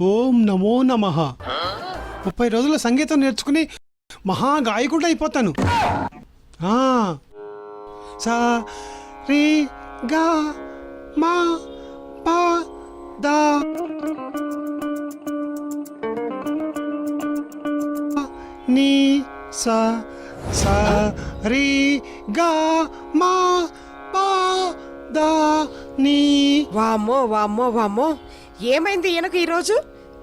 ఓం నమో నమ. ముప్పై రోజుల సంగీతం నేర్చుకుని మహా గాయకుడు అయిపోతాను. ఆ, సా రి గా మా పా దా. నీ సా సా రి గా మా పా దా నీ వామ్మో వామ్మో వామ్మో ఏమైంది ఈయనకు ఈరోజు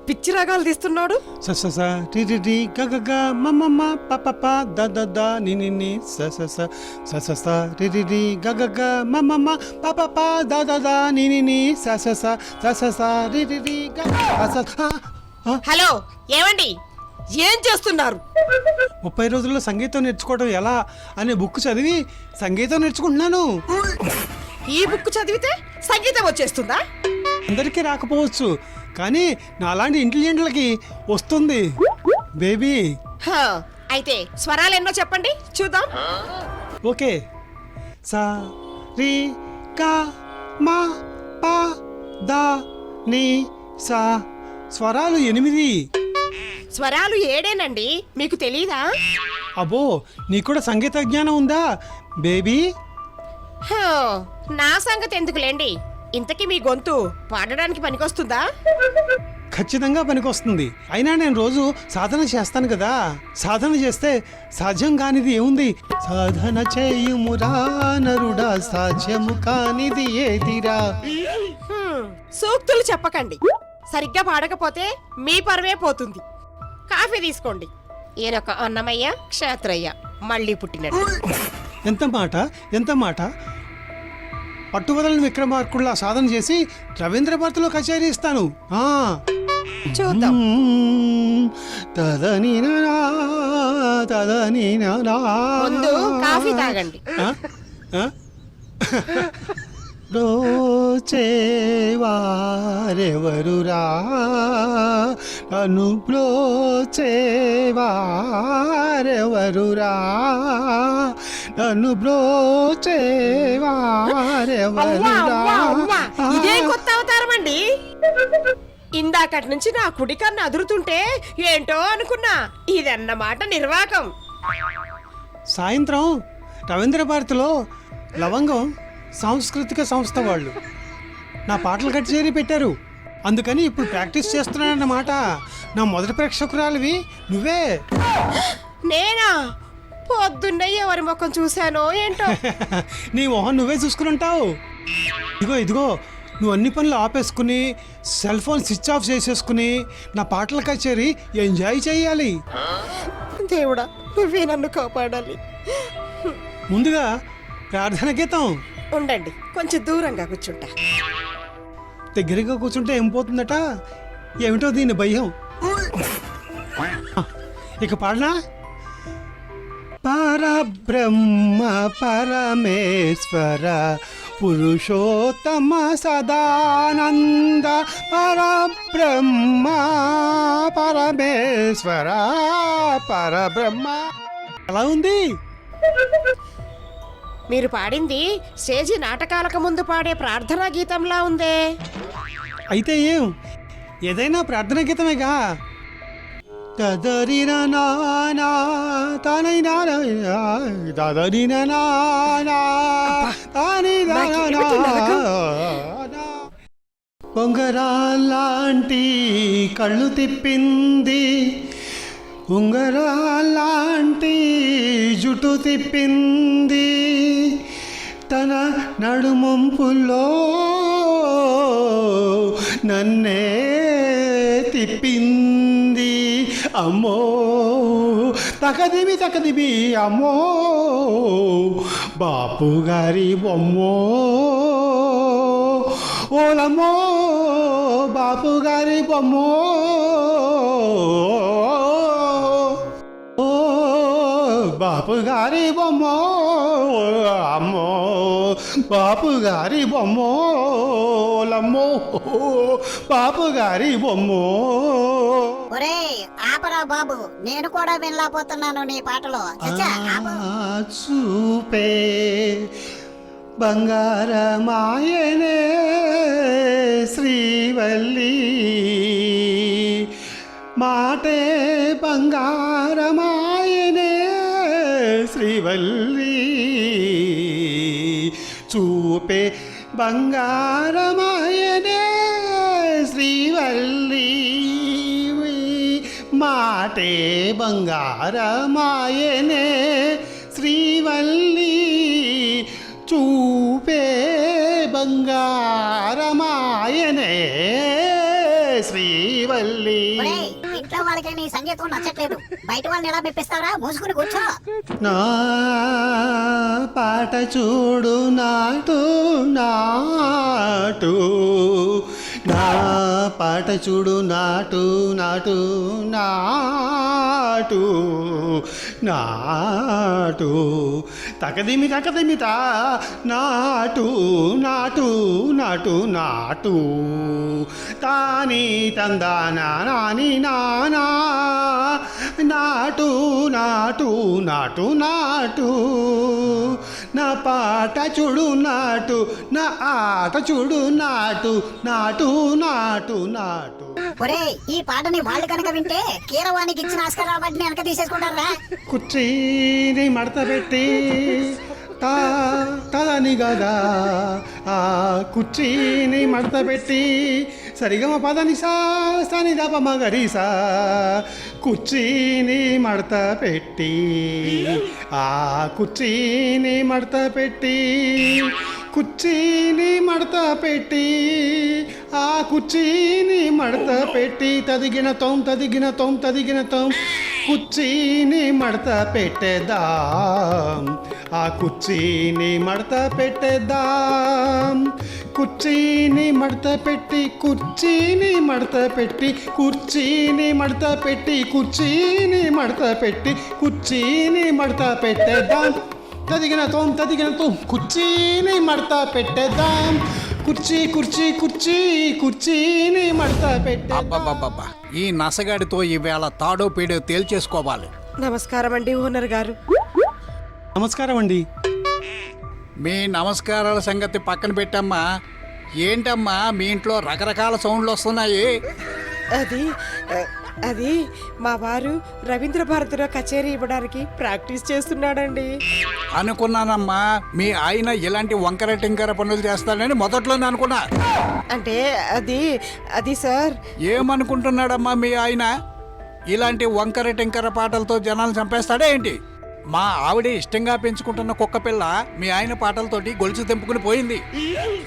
పిచ్చి రాగాలు తీస్తున్నాడు స స స రి రి రి గ గ గ మ మ మ ప ప ప ద ద ద ని ని ని స స స స స స రి రి రి గ గ గ మ మ మ ప ప ప ద ద ద ని ని ని స స స స స స రి రి రి గ ఆ. హలో ఏమండి ఏం చేస్తున్నారు? ముప్పై రోజుల్లో సంగీతం నేర్చుకోవడం ఎలా అనే బుక్ చదివి సంగీతం నేర్చుకుంటున్నాను. ఈ బుక్ చదివితే సంగీతం వచ్చేస్తుందా? అందరికీ రాకపోవచ్చు కానీ నాలాంటి ఇంటెలిజెంట్లకి వస్తుంది. బేబీ. హా, అయితే స్వరాలు ఎన్నో చెప్పండి చూద్దాం. ఓకే. సా రి గా మా పా దా ని సా స్వరాలు ఎనిమిది. స్వరాలు ఏడేనండి? మీకు తెలీదా? అబ్బో నీకు కూడా సంగీత జ్ఞానం ఉందా? బేబీ? హా, నా సంగతి ఎందుకులేండి? ఇంతకీ మీ గొంతు పాడడానికి పనికొస్తుందా? ఖచ్చితంగా పనికొస్తుంది. అయినా నేను రోజు సాధన చేస్తాను కదా? సాధన చేస్తే సాధ్యం కానిది ఏముంది? సాధన చేయుమురా నరుడా సాధ్యము కానిది ఏదిరా? హ్మ్, సూక్తులు చెప్పకండి. సరిగ్గా పాడకపోతే మీ పరువే పోతుంది. కాఫీ తీసుకోండి ఈయనొక అన్నమయ్య క్షేత్రయ్య మళ్ళీ పుట్టినట్టు ఎంత మాట ఎంత మాట పట్టువదలని విక్రమార్కుల్లా సాధన చేసి రవీంద్ర భారతిలో కచేరీ ఇస్తాను ఆ. చూద్దాం మ్మ్. తదని ననా, తదని ననా. ముందు కాఫీ తాగండి ఆ? ఆ? బ్రోచేవారెవరురా నన్ను బ్రోచేవారెవరురా నన్ను అవ్వా, బ్రోచేవారెవరురా అవ్వా, అవ్వా. ఇదే కొత్త అవతారం అండి. ఇందాకటి నుంచి నా కుడి కన్ను అదురుతుంటే ఏంటో అనుకున్నా. ఇదన్నమాట నిర్వాకం. సాయంత్రం రవీంద్ర భారతిలో లవంగం సాంస్కృతిక సంస్థ వాళ్ళు. నా పాటలు కచేరీ పెట్టారు. అందుకని ఇప్పుడు ప్రాక్టీస్ చేస్తున్నానన్నమాట. నా మొదటి ప్రేక్షకురాలివి నువ్వే. నేనా? పొద్దున్నే ఎవరి ముఖం చూశానో ఏంటో? నీ మొహం నువ్వే చూసుకుని ఉంటావు ఇదిగో ఇదిగో నువ్వు అన్ని పనులు ఆపేసుకుని సెల్ ఫోన్ స్విచ్ ఆఫ్ చేసేసుకుని నా పాటల కచేరీ ఎంజాయ్ చేయాలి. దేవుడా నువ్వే నన్ను కాపాడాలి. ముందుగా ప్రార్థన గీతం. ఉండండి. కొంచెం దూరంగా కూర్చుంటా. దగ్గరగా కూర్చుంటే ఏం పోతుందట? ఏమిటో దీని భయం. ఇక పాడనా? పరబ్రహ్మ పరమేశ్వర పురుషోత్తమ సదానంద పరబ్రహ్మ పరమేశ్వర పరబ్రహ్మ. ఎలా ఉంది? మీరు పాడింది స్టేజి నాటకాలకు ముందు పాడే ప్రార్థనా గీతంలా ఉందే. అయితే ఏం? ఏదైనా ప్రార్థన గీతమేగా? తదరిన నానా తనై నానా తదరిన నానా తని? పొంగరాలాంటి కళ్ళు తిప్పింది ఉంగరాలాంటి జుట్టు తిప్పింది. తన నడుముంపులో నన్నే తిప్పింది. అమ్మో తకదిబి తకదిబి అమ్మో బాపు గారి బొమ్మో. ఓలమ్మో బాపు గారి బొమ్మో. బాపు గారి బొమ్మో అమ్మో బాపు గారి బొమ్మోలమ్మో బాపు గారి బొమ్మో ఒరే ఆపరా బాబు నేను కూడా వినలేకపోతున్నాను నీ పాటలో. చూపే బంగారమాయనే శ్రీవల్లి. మాటే బంగారమాయనే శ్రీవల్లి. చూపే బంగారమాయనే శ్రీవల్లి. మాటే బంగారమాయనే శ్రీవల్లి. చూపే బంగారమాయనే ఒరే ఇంట్లో వాళ్ళకి నీ సంగీతం నచ్చట్లేదు. బయట వాళ్ళని ఎలా మెప్పిస్తారా మూసుకుని కూర్చో. నా పాట చూడు నాటు నాటు. నా పాట చూడు నాటు నాటు నాటు నాటు. తకదిమి తకదిమిత నాటు నాటు నాటు నాటు. తాని తందానా నాని నానా నాటు నాటు నాటు నాటు. నా పాట చూడు నాటు నా ఆట చూడు నాటు నాటు నాటు నాటు. ఒరే ఈ పాటని వాళ్ళు కనుక వింటే కీరవానికి ఇచ్చిన ఆస్కారం వాటిని వెనక తీసేసుకుంటారా? కుర్చీని మడత పెట్టి తా తదని గదా ఆ కుర్చీని మడత పెట్టి సరిగమ పదని సా సని దప మగరిసా కుర్చీని మడత పెట్టి. ఆ కుర్చీని మడత పెట్టి కుర్చీని మడత పెట్టి ఆ కుర్చీని మడత పెట్టి తదిగిన తోం తదిగిన తోం తదిగిన తోం కుర్చీని మడత పెట్టేదాం ఆ కుర్చీని మడత పెట్టేద్దాం. కుర్చీని మడత పెట్టి కుర్చీని మడత పెట్టి కుర్చీని మడత పెట్టి కుర్చీని మడత పెట్టి కుర్చీని మడత పెట్టేద్దాం. తదిగిన తోం తదిగిన తోం కుర్చీని మడత పెట్టేద్దాం. కుర్చీ కుర్చీ కుర్చీ కుర్చీని మడత పెట్టేద్దాం. ఈ నసగాడితో ఈవేళ తాడో పీడో తేల్చేసుకోవాలి. నమస్కారం అండి ఓనర్ గారు. నమస్కారం అండి మీ నమస్కారాల సంగతి పక్కన పెట్టమ్మా. ఏంటమ్మా మీ ఇంట్లో రకరకాల సౌండ్లు వస్తున్నాయి? అది అది మా వారు రవీంద్ర భారతిలో కచేరీ ఇవ్వడానికి ప్రాక్టీస్ చేస్తున్నాడండి. అనుకున్నానమ్మా మీ ఆయన ఇలాంటి వంకర టింకర పనులు చేస్తాడని మొదట్లోనే అనుకున్నా. అంటే అది అది సార్. ఏమనుకుంటున్నాడమ్మా మీ ఆయన? ఇలాంటి వంకర టింకర పాటలతో జనాలు చంపేస్తాడా ఏంటి? మా ఆవిడ ఇష్టంగా పెంచుకుంటున్న కుక్క పిల్ల మీ ఆయన పాటలతోటి గొలుసు తెంపుకుని పోయింది.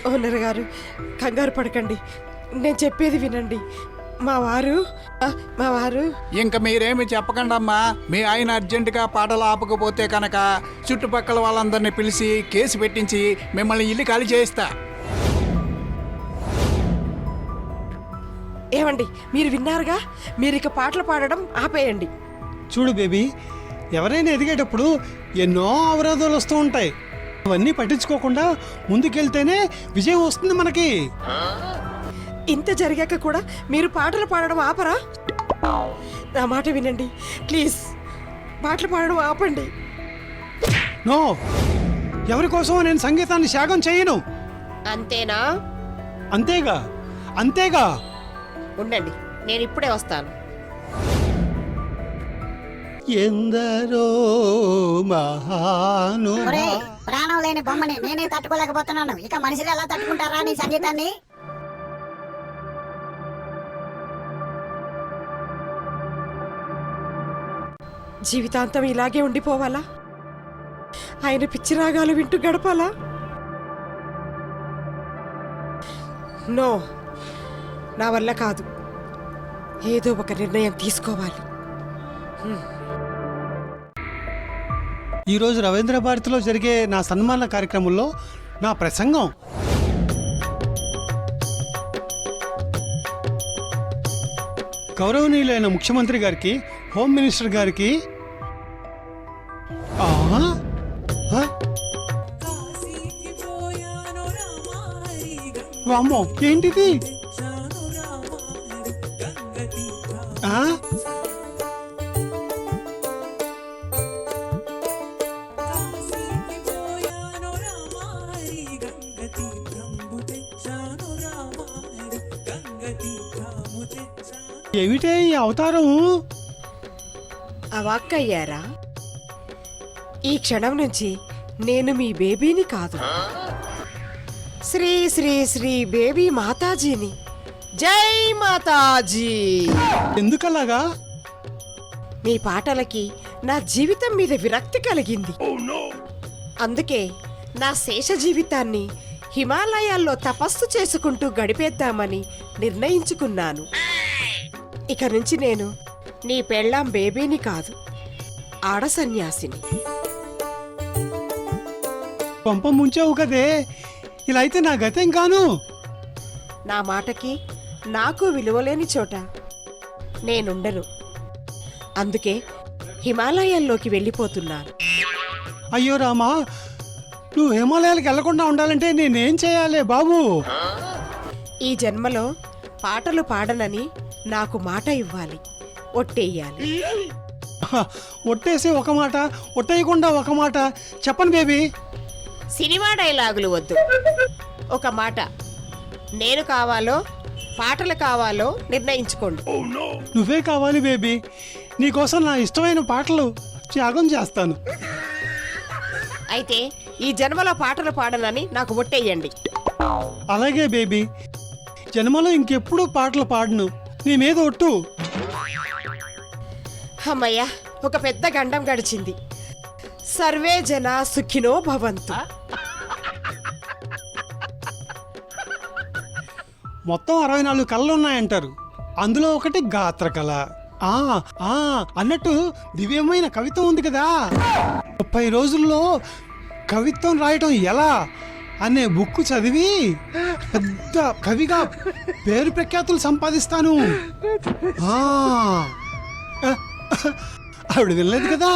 ఓనర్ గారు కంగారు పడకండి. నేను చెప్పేది వినండి. మా వారు ఆ, మా వారు. ఇంక మీరేమి చెప్పకండమ్మా. మీ ఆయన అర్జెంటుగా పాటలు ఆపకపోతే కనుక చుట్టుపక్కల వాళ్ళందరినీ పిలిచి కేసు పెట్టించి మిమ్మల్ని ఇల్లు ఖాళీ చేయిస్తా. ఏమండి మీరు విన్నారుగా? మీరు ఇక పాటలు పాడడం ఆపేయండి. చూడు బేబీ ఎవరైనా ఎదిగేటప్పుడు ఎన్నో అవరోధాలు వస్తూ ఉంటాయి. అవన్నీ పట్టించుకోకుండా ముందుకెళ్తేనే విజయం వస్తుంది మనకి. ఇంత జరిగాక కూడా మీరు పాటలు పాడడం ఆపరా? నా మాట వినండి ప్లీజ్. పాటలు పాడడం ఆపండి. నో. ఎవరి కోసమో నేను సంగీతాన్ని త్యాగం చేయను. అంతేనా? అంతేగా. అంతేగా. ఉండండి నేను ఇప్పుడే వస్తాను. ఎందరో మహాను ప్రాణం లేని బొమ్మని నేనే తట్టుకోలేకపోతున్నాను. ఇక మనుషులు ఎలా తట్టుకుంటారా నీ సంగీతాన్ని? జీవితాంతం ఇలాగే ఉండిపోవాలా? ఆయన పిచ్చి రాగాలు వింటూ గడపాలా? నో నా వల్ల కాదు. ఏదో ఒక నిర్ణయం తీసుకోవాలి. ఈరోజు రవీంద్ర భారతిలో జరిగే నా సన్మాన కార్యక్రమంలో నా ప్రసంగం. గౌరవనీయులైన ముఖ్యమంత్రి గారికి హోమ్ మినిస్టర్ గారికి వామ్మో ఏంటిది? ఏమిటే ఈ అవతారం? అవాక్కయ్యారా ఈ క్షణం నుంచి నేను మీ బేబీని కాదు. శ్రీ శ్రీ శ్రీ బేబీ మాతాజీని. జై మాతాజీ! ఎందుకలాగా? మీ పాటలకి నా జీవితం మీద విరక్తి కలిగింది. అందుకే నా శేష జీవితాన్ని హిమాలయాల్లో తపస్సు చేసుకుంటూ గడిపేద్దామని నిర్ణయించుకున్నాను. ఇక నుంచి నేను నీ పెళ్ళాం బేబీని కాదు ఆడ సన్యాసిని. పంప ముంచావు కదే. ఇలా అయితే నా గతేం కాను? నా మాటకి నాకు విలువలేని చోట నేనుండను. అందుకే హిమాలయాల్లోకి వెళ్ళిపోతున్నాను. అయ్యో రామా నువ్వు హిమాలయాలకు వెళ్ళకుండా ఉండాలంటే నేనేం చేయాలి బాబు? ఈ జన్మలో పాటలు పాడనని నాకు మాట ఇవ్వాలి. ఒట్టేయాలి. ఒట్టేసి ఒక మాట ఒట్టేయకుండా ఒక మాట. చెప్పను బేబీ. సినిమా డైలాగులు వద్దు. ఒక మాట నేను కావాలో పాటలు కావాలో నిర్ణయించుకోండి. నువ్వే కావాలి బేబీ. నీకోసం నా ఇష్టమైన పాటలు త్యాగం చేస్తాను. అయితే ఈ జన్మలో పాటలు పాడనని నాకు ఒట్టేయండి. అలాగే బేబీ. జన్మలో ఇంకెప్పుడు పాటలు పాడను. నీ మీద ఒట్టు. అమ్మయ్యా ఒక పెద్ద గండం గడిచింది. సర్వే జన సుఖినో భవంతు. మొత్తం అరవై నాలుగు కళలు ఉన్నాయంటారు. అందులో ఒకటి గాత్ర కళ ఆ ఆ అన్నట్టు దివ్యమైన కవిత్వం ఉంది కదా. ముప్పై రోజుల్లో కవిత్వం రాయటం ఎలా? అనే బుక్ చదివి పెద్ద కవిగా పేరు ప్రఖ్యాతులు సంపాదిస్తాను. ఆ, ఆవిడ వినలేదు కదా?